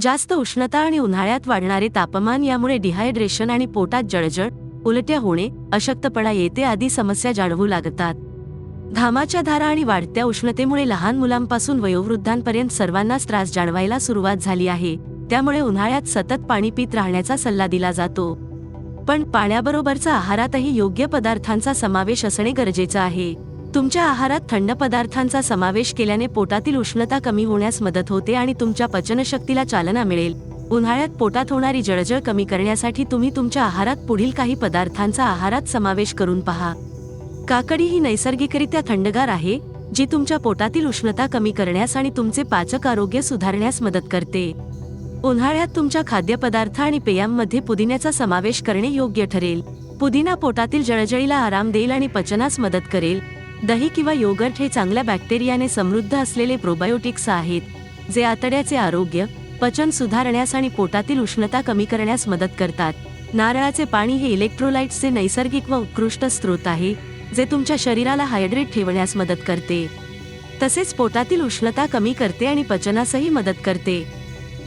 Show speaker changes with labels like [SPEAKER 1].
[SPEAKER 1] जास्त उष्णता आणि उन्हाळ्यात वाढणारे तापमान यामुळे डिहायड्रेशन आणि पोटात जळजळ उलट्या होणे अशक्तपणा येते आदी समस्या जाणवू लागतात. घामाच्या धारा आणि वाढत्या उष्णतेमुळे लहान मुलांपासून वयोवृद्धांपर्यंत सर्वांनाच त्रास जाणवायला सुरुवात झाली आहे. त्यामुळे उन्हाळ्यात सतत पाणी पित राहण्याचा सल्ला दिला जातो. पण पाण्याबरोबरचा आहारातही योग्य पदार्थांचा समावेश असणे गरजेचं आहे. तुमच्या आहारात थंड पदार्थांचा समावेश केल्याने पोटातील उष्णता कमी होण्यास मदत होते आणि तुमच्या पचनशक्तीला चालना मिळेल. उन्हाळ्यात पोटात होणारी जळजळ कमी करण्यासाठी तुम्ही तुमच्या आहारात पुढील काही पदार्थांचा आहारात समावेश करून पहा. काकडी ही नैसर्गिकरित्या थंडगार आहे जी तुमच्या पोटातील उष्णता कमी करण्यास आणि तुमचे पाचक आरोग्य सुधारण्यास मदत करते. उन्हाळ्यात तुमच्या खाद्यपदार्थ आणि पेयांमध्ये पुदिन्याचा समावेश करणे योग्य ठरेल. पुदिना पोटातील जळजळीला आराम देईल आणि पचनास मदत करेल. दही किंवा योगर्ट हे चांगल्या बॅक्टेरियाने समृद्ध असलेले प्रोबायोटिक्स आहेत जे आतड्याचे आरोग्य पचन सुधारण्यास आणि पोटातील उष्णता कमी करण्यास मदत करतात. नारळाचे पाणी हे इलेक्ट्रोलाइट्सचे नैसर्गिक व उत्कृष्ट स्रोत आहे जे तुमच्या शरीराला हायड्रेट ठेवण्यास मदत करते. तसेच पोटातील उष्णता कमी करते आणि पचनासही मदत करते.